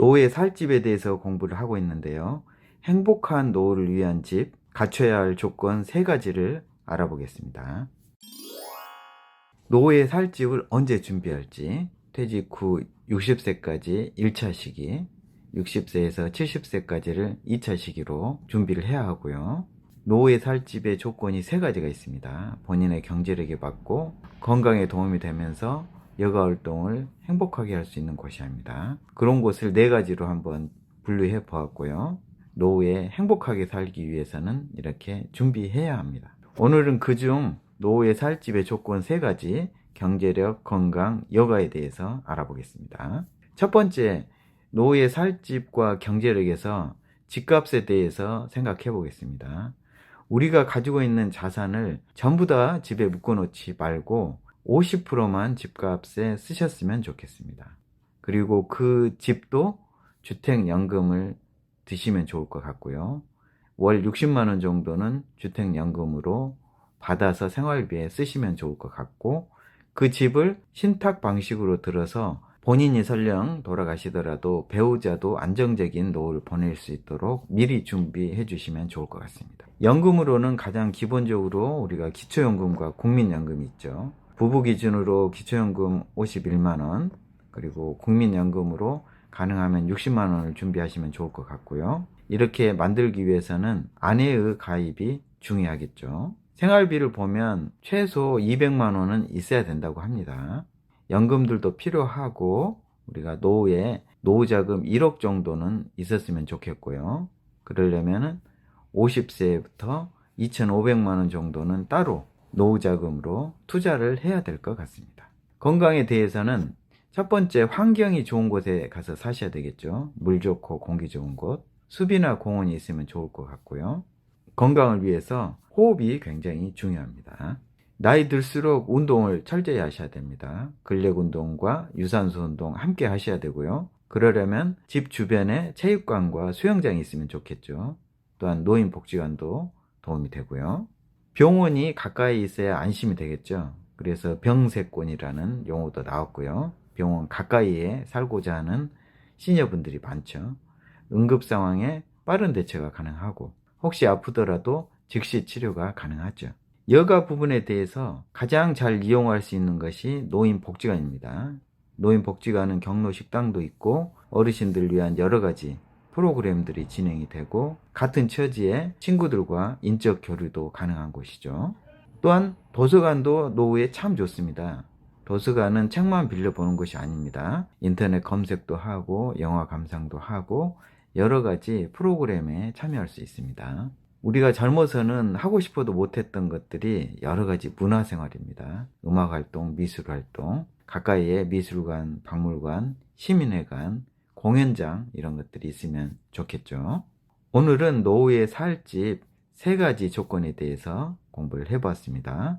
노후의 살 집에 대해서 공부를 하고 있는데요. 행복한 노후를 위한 집, 갖춰야 할 조건 세 가지를 알아보겠습니다. 노후의 살 집을 언제 준비할지, 퇴직 후 60세까지 1차 시기, 60세에서 70세까지를 2차 시기로 준비를 해야 하고요. 노후의 살 집의 조건이 세 가지가 있습니다. 본인의 경제력이 받고 건강에 도움이 되면서 여가 활동을 행복하게 할 수 있는 곳이 합니다. 그런 곳을 네 가지로 한번 분류해 보았고요. 노후에 행복하게 살기 위해서는 이렇게 준비해야 합니다. 오늘은 그중 노후의 살집의 조건 세 가지 경제력, 건강, 여가에 대해서 알아보겠습니다. 첫 번째, 노후의 살집과 경제력에서 집값에 대해서 생각해 보겠습니다. 우리가 가지고 있는 자산을 전부 다 집에 묶어놓지 말고 50%만 집값에 쓰셨으면 좋겠습니다. 그리고 그 집도 주택연금을 드시면 좋을 것 같고요. 월 60만원 정도는 주택연금으로 받아서 생활비에 쓰시면 좋을 것 같고, 그 집을 신탁 방식으로 들어서 본인이 설령 돌아가시더라도 배우자도 안정적인 노후를 보낼 수 있도록 미리 준비해 주시면 좋을 것 같습니다. 연금으로는 가장 기본적으로 우리가 기초연금과 국민연금이 있죠. 부부 기준으로 기초연금 51만원, 그리고 국민연금으로 가능하면 60만원을 준비하시면 좋을 것 같고요. 이렇게 만들기 위해서는 아내의 가입이 중요하겠죠. 생활비를 보면 최소 200만원은 있어야 된다고 합니다. 연금들도 필요하고 우리가 노후에 노후자금 1억 정도는 있었으면 좋겠고요. 그러려면 50세부터 2,500만 원 정도는 따로 노후 자금으로 투자를 해야 될 것 같습니다. 건강에 대해서는 첫 번째 환경이 좋은 곳에 가서 사셔야 되겠죠. 물 좋고 공기 좋은 곳, 숲이나 공원이 있으면 좋을 것 같고요. 건강을 위해서 호흡이 굉장히 중요합니다. 나이 들수록 운동을 철저히 하셔야 됩니다. 근력 운동과 유산소 운동 함께 하셔야 되고요. 그러려면 집 주변에 체육관과 수영장이 있으면 좋겠죠. 또한 노인 복지관도 도움이 되고요. 병원이 가까이 있어야 안심이 되겠죠. 그래서 병세권이라는 용어도 나왔고요. 병원 가까이에 살고자 하는 시니어분들이 많죠. 응급 상황에 빠른 대처가 가능하고 혹시 아프더라도 즉시 치료가 가능하죠. 여가 부분에 대해서 가장 잘 이용할 수 있는 것이 노인 복지관입니다. 노인 복지관은 경로 식당도 있고 어르신들 위한 여러 가지 프로그램들이 진행이 되고 같은 처지의 친구들과 인적 교류도 가능한 곳이죠. 또한 도서관도 노후에 참 좋습니다. 도서관은 책만 빌려보는 것이 아닙니다. 인터넷 검색도 하고 영화 감상도 하고 여러 가지 프로그램에 참여할 수 있습니다. 우리가 젊어서는 하고 싶어도 못했던 것들이 여러 가지 문화생활입니다. 음악활동, 미술활동, 가까이에 미술관, 박물관, 시민회관, 공연장 이런 것들이 있으면 좋겠죠. 오늘은 노후에 살집 세 가지 조건에 대해서 공부를 해보았습니다.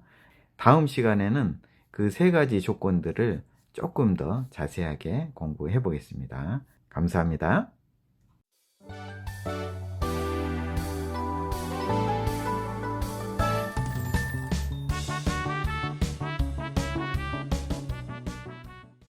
다음 시간에는 그 세 가지 조건들을 조금 더 자세하게 공부해 보겠습니다. 감사합니다.